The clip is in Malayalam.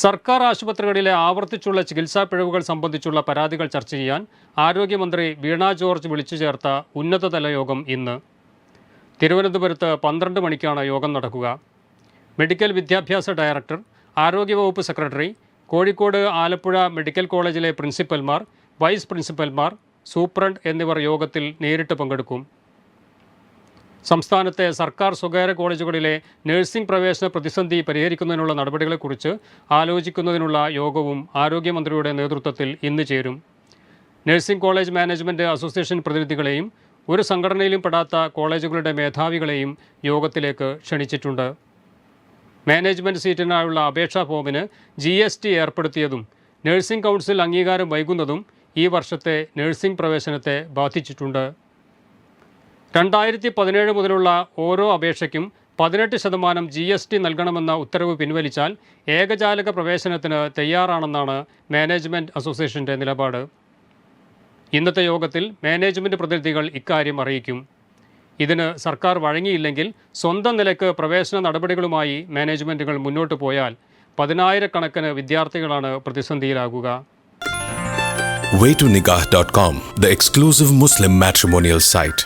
സർക്കാർ ആശുപത്രികളിലെ ആവർത്തിച്ചുള്ള ചികിത്സാ പിഴവുകൾ സംബന്ധിച്ചുള്ള പരാതികൾ ചർച്ച ചെയ്യാൻ ആരോഗ്യമന്ത്രി വീണ ജോർജ് വിളിച്ചു ചേർത്ത ഉന്നതതല യോഗം ഇന്ന്. തിരുവനന്തപുരത്ത് പന്ത്രണ്ട് മണിക്കാണ് യോഗം നടക്കുക. മെഡിക്കൽ വിദ്യാഭ്യാസ ഡയറക്ടർ ആരോഗ്യവകുപ്പ് സെക്രട്ടറി കോഴിക്കോട് ആലപ്പുഴ മെഡിക്കൽ കോളേജിലെ പ്രിൻസിപ്പൽമാർ വൈസ് പ്രിൻസിപ്പൽമാർ സൂപ്രണ്ട് എന്നിവർ യോഗത്തിൽ നേരിട്ട് പങ്കെടുക്കും. സംസ്ഥാനത്തെ സർക്കാർ സ്വകാര്യ കോളേജുകളിലെ നഴ്സിംഗ് പ്രവേശന പ്രതിസന്ധി പരിഹരിക്കുന്നതിനുള്ള നടപടികളെക്കുറിച്ച് ആലോചിക്കുന്നതിനുള്ള യോഗവും ആരോഗ്യമന്ത്രിയുടെ നേതൃത്വത്തിൽ ഇന്ന് ചേരും. നഴ്സിംഗ് കോളേജ് മാനേജ്മെന്റ് അസോസിയേഷൻ പ്രതിനിധികളെയും ഒരു സംഘടനയിലും പെടാത്ത കോളേജുകളുടെ മേധാവികളെയും യോഗത്തിലേക്ക് ക്ഷണിച്ചിട്ടുണ്ട്. മാനേജ്മെന്റ് സീറ്റിനായുള്ള അപേക്ഷാ ഫോമിന് ജി എസ് ടി ഏർപ്പെടുത്തിയതും നഴ്സിംഗ് കൗൺസിൽ അംഗീകാരം വൈകുന്നതും ഈ വർഷത്തെ നഴ്സിംഗ് പ്രവേശനത്തെ ബാധിച്ചിട്ടുണ്ട്. രണ്ടായിരത്തി പതിനേഴ് മുതലുള്ള ഓരോ അപേക്ഷയ്ക്കും പതിനെട്ട് ശതമാനം ജി എസ് ടി നൽകണമെന്ന ഉത്തരവ് പിൻവലിച്ചാൽ ഏകജാലക പ്രവേശനത്തിന് തയ്യാറാണെന്നാണ് മാനേജ്മെന്റ് അസോസിയേഷന്റെ നിലപാട്. ഇന്നത്തെ യോഗത്തിൽ മാനേജ്മെന്റ് പ്രതിനിധികൾ ഇക്കാര്യം അറിയിക്കും. ഇതിന് സർക്കാർ വഴങ്ങിയില്ലെങ്കിൽ സ്വന്തം നിലയ്ക്ക് പ്രവേശന നടപടികളുമായി മാനേജ്മെന്റുകൾ മുന്നോട്ട് പോയാൽ പതിനായിരക്കണക്കിന് വിദ്യാർത്ഥികളാണ് പ്രതിസന്ധിയിലാകുക. Waytonikah.com, the exclusive Muslim matrimonial site.